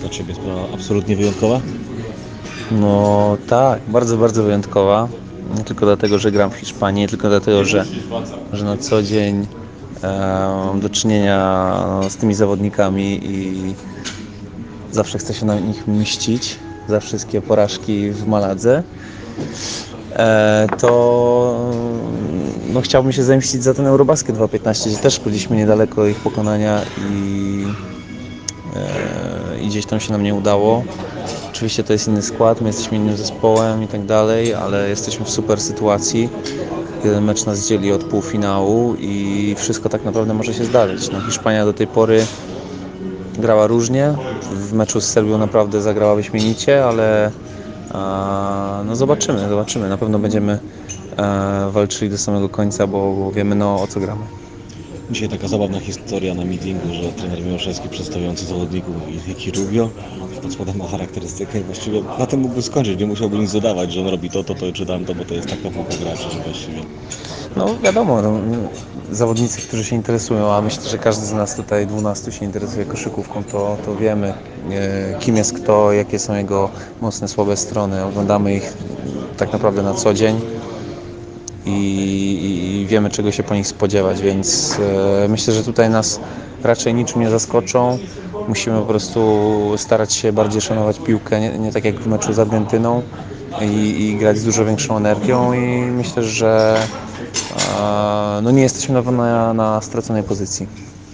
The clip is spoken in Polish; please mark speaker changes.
Speaker 1: dla Ciebie sprawa absolutnie wyjątkowa?
Speaker 2: No tak, bardzo, bardzo wyjątkowa. Nie tylko dlatego, że gram w Hiszpanii, nie tylko dlatego, że, że na co dzień e, mam do czynienia z tymi zawodnikami i zawsze chcę się na nich mścić za wszystkie porażki w Maladze. E, to no, chciałbym się zemścić za ten Eurobasket 2.15, gdzie też byliśmy niedaleko ich pokonania i gdzieś tam się nam nie udało. Oczywiście to jest inny skład, my jesteśmy innym zespołem i tak dalej, ale jesteśmy w super sytuacji. Jeden mecz nas dzieli od półfinału i wszystko tak naprawdę może się zdarzyć. No, Hiszpania do tej pory grała różnie. W meczu z Serbią naprawdę zagrała wyśmienicie, ale a, no zobaczymy, zobaczymy. Na pewno będziemy e, walczyli do samego końca, bo, bo wiemy no, o co gramy.
Speaker 1: Dzisiaj taka zabawna historia na meetingu, że trener Miłoszewski przedstawiający zawodników i Ricky Rubio pod spodem ma charakterystykę i właściwie na tym mógłby skończyć, nie musiałby nic dodawać, że on robi to, to, to czy tamto, bo to jest taka półka graczy, że właściwie
Speaker 2: No wiadomo, no, zawodnicy, którzy się interesują, a myślę, że każdy z nas tutaj 12 się interesuje koszykówką, to, to wiemy e, kim jest kto, jakie są jego mocne, słabe strony. Oglądamy ich tak naprawdę na co dzień i, i wiemy czego się po nich spodziewać, więc e, myślę, że tutaj nas raczej niczym nie zaskoczą. Musimy po prostu starać się bardziej szanować piłkę, nie, nie tak jak w meczu z Argentyną i, i grać z dużo większą energią i myślę, że e, no nie jesteśmy na na, na straconej pozycji.